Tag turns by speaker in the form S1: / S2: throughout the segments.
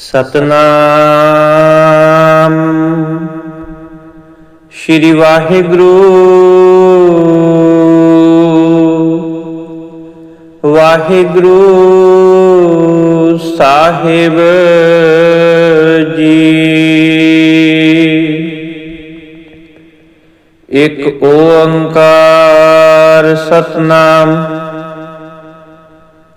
S1: ਸਤਨਾਮ। ਸ਼੍ਰੀ ਵਾਹਿਗੁਰੂ। ਵਾਹਿਗੁਰੂ ਸਾਹਿਬ ਜੀ। ਇੱਕ ਓੰਕਾਰ ਸਤਨਾਮ।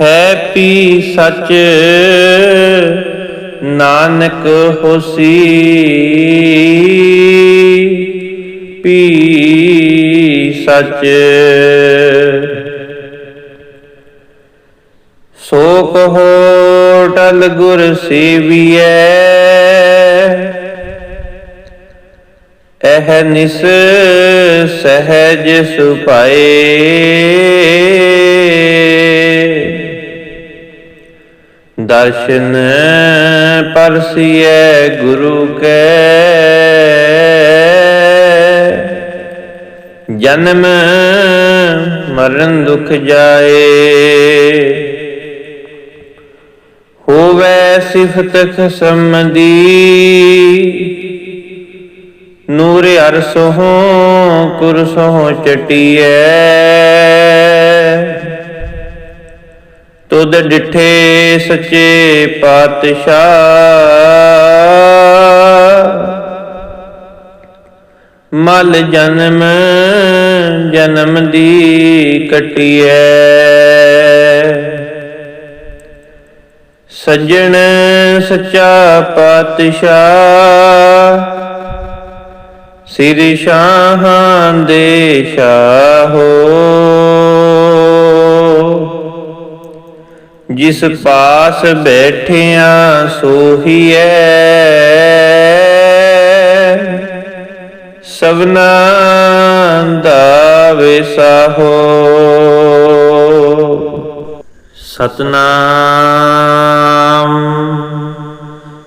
S1: ਹੈ ਪੀ ਸੱਚ, ਨਾਨਕ ਹੋਸੀ। ਪੀ ਸਚ। ਸੋ ਕਹੋ ਟਲ ਗੁਰ ਸੇਵੀਐ, ਇਹ ਨਿਸ ਸਹਿਜ ਸੁਪਾਏ ਦਰਸ਼ਨ ਪਰਸੀਐ ਗੁਰੂ ਕੈ। ਜਨਮ ਮਰਨ ਦੁਖ ਜਾਏ। ਹੋਵੇ ਸਿਫਤ ਖਸਮ ਦੀ ਨੂਰ ਅਰਸੋਂ ਕੁਰਸੋਂ ਚਟੀਐ। ਤੁਧ ਡਿਠੇ ਸੱਚੇ ਪਾਤਸ਼ਾਹ। ਮਲ ਜਨਮ ਜਨਮ ਦੀ ਕਟੀਐ। ਸੱਜਣ ਸੱਚਾ ਪਾਤਸ਼ਾਹ, ਸਿਰ ਸ਼ਾਹਾਂ ਦੇ ਸ਼ਾਹੋ। ਜਿਸ ਪਾਸ ਬੈਠਿਆ ਸੋਹੀਐ। ਸਭਨਾ ਦਾ ਵਿਸਾਹੋ ਸਤਨਾਮ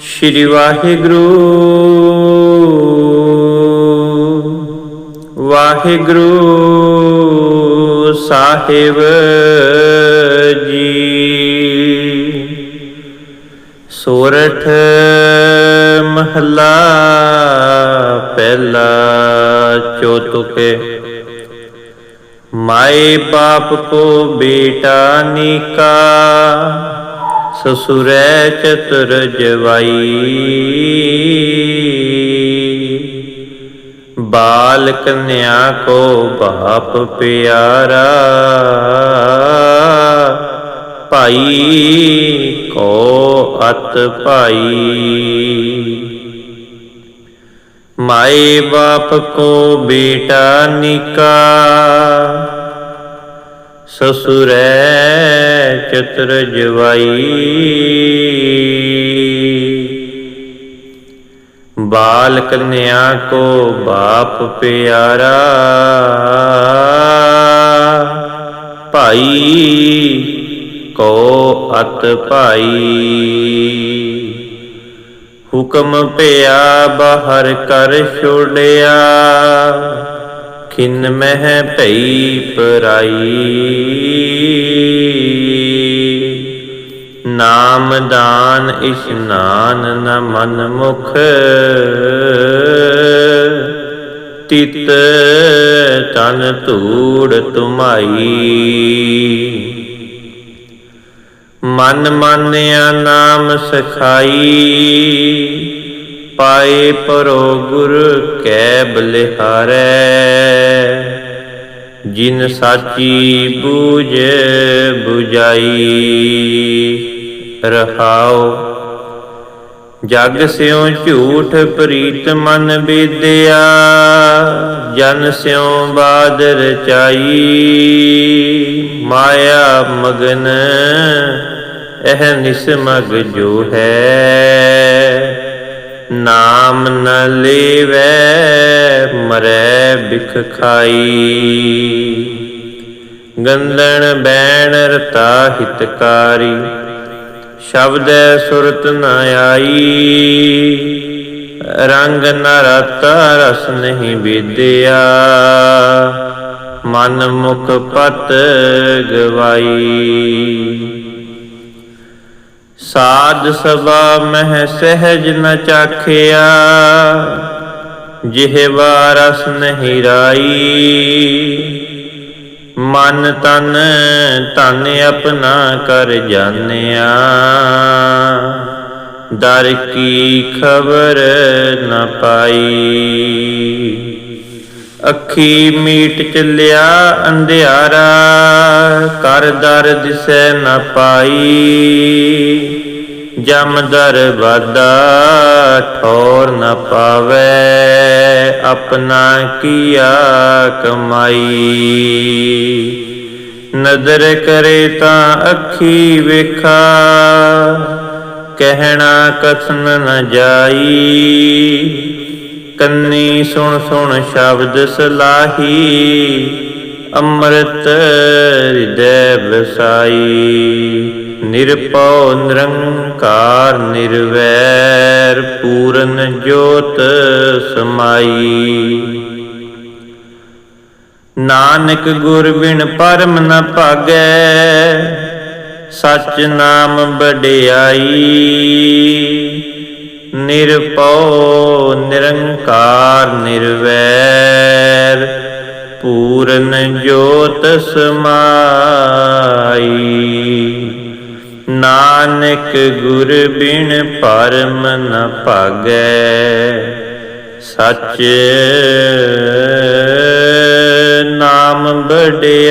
S1: ਸ਼੍ਰੀ ਵਾਹਿਗੁਰੂ। ਵਾਹਿਗੁਰੂ ਸਾਹਿਬ ਜੀ। ਸੋਰਠ ਮਹਲਾ ਪਹਿਲਾ ਚੌਤੁਕੇ ਮਾਏ ਬਾਪ ਕੋ ਬੇਟਾ ਨੀਕਾ, ਸਸੁਰੈ ਚਤੁਰ ਜਵਾਈ। ਬਾਲ ਕਨਿਆ ਕੋ ਬਾਪ ਪਿਆਰਾ ਭਾਈ ਕੋ ਅਤ ਭਾਈ। ਮਾਏ ਬਾਪ ਕੋ ਬੇਟਾ ਨਿਕਾ, ਸਸੁਰੈ ਚਤੁਰ ਜਵਾਈ। ਬਾਲ ਕਨਿਆ ਕੋ ਬਾਪ ਪਿਆਰਾ, ਭਾਈ ਕੋ ਅਤ ਭਾਈ। ਹੁਕਮ ਭਿਆ ਬਾਹਰ ਕਰ ਛੋੜਿਆ। ਖਿਨ ਮਹਿ ਭਈ ਪਰਾਈ। ਨਾਮ ਦਾਨ ਇਸ਼ਨਾਨ ਨ ਮਨ ਮੁਖ। ਤਿਤ ਤਨ ਧੂੜ ਤੁਮਾਈ। ਮਨ ਮਾਨਿਆ ਨਾਮ ਸਖਾਈ, ਪਾਏ ਪਰੋ ਗੁਰ ਕੈ ਬਲਿਹਾਰੈ। ਜਿਨ ਸਾਚੀ ਬੂਝ 부ਜਾਈ ਰਹਾਉ। ਜਗ ਸਿਉ ਝੂਠ ਪ੍ਰੀਤ ਮਨ ਬੇਦਿਆ ਜਨ ਸਿਉ ਬਾਦ ਰਚਾਈ ਮਾਇਆ ਮਗਨ ਇਹ ਨਿਸਮਗ ਜੋ ਹੈ, ਨਾਮ ਨ ਲੇਵੈ, ਮਰੈ ਬਿਖ ਖਾਈ। ਗੰਦਣ ਬੈਣ ਰਤਾ ਹਿਤਕਾਰੀ ਸ਼ਬਦ ਸੁਰਤ ਨ ਆਈ। ਰੰਗ ਨ ਰਤਾ ਰਸ ਨਹੀਂ ਵਿਦਿਆ, ਮਨ ਮੁਖ ਪਤ ਗਵਾਈ। ਸਾਧ ਸਭਾ ਮਹਿ ਸਹਿਜ ਨ ਚਾਖਿਆ ਜਿਹਵਾ ਰਸ ਨਹੀਂ ਰਾਈ। ਮਨ ਤਨ ਧਨ ਆਪਣਾ ਕਰ ਜਾਣਿਆ, ਦਰ ਕੀ ਖਬਰ ਨ ਪਾਈ। ਅੱਖੀ ਮੀਟ ਚੱਲਿਆ ਅੰਧਿਆਰਾ ਕਰ ਦਰ ਦਿਸੈ ਨਾ ਪਾਈ। ਜਮ ਦਰ ਵਾਦਾ ਠੌਰ ਨ ਪਾਵੇ, ਆਪਣਾ ਕੀਆ ਕਮਾਈ। ਨਦਰ ਕਰੇ ਤਾਂ ਅੱਖੀ ਵੇਖਾ, ਕਹਿਣਾ ਕਥਨ ਨ ਜਾਈ। ਕੰਨੀ ਸੁਣ ਸੁਣ ਸ਼ਬਦ ਸਲਾਹੀ, ਅੰਮ੍ਰਿਤ ਹਿਰਦੈ ਵਸਾਈ। ਨਿਰਪਉ ਨਿਰੰਕਾਰ ਨਿਰਵੈਰ, ਪੂਰਨ ਜੋਤ ਸਮਾਈ। ਨਾਨਕ ਗੁਰ ਬਿਨ ਪਰਮ ਨ ਭਾਗੈ, ਸਚ ਨਾਮ ਵਡਿਆਈ। ਨਿਰਪਉ ਨਿਰੰਕਾਰ, ਨਿਰਵੈਰ, ਪੂਰਨ ਜੋਤ ਸਮਾਈ। ਨਾਨਕ ਗੁਰ ਬਿਨ ਪਰਮ ਨ ਭਾਗੈ, ਸਚ ਨਾਮ ਵਡਿਆਈ।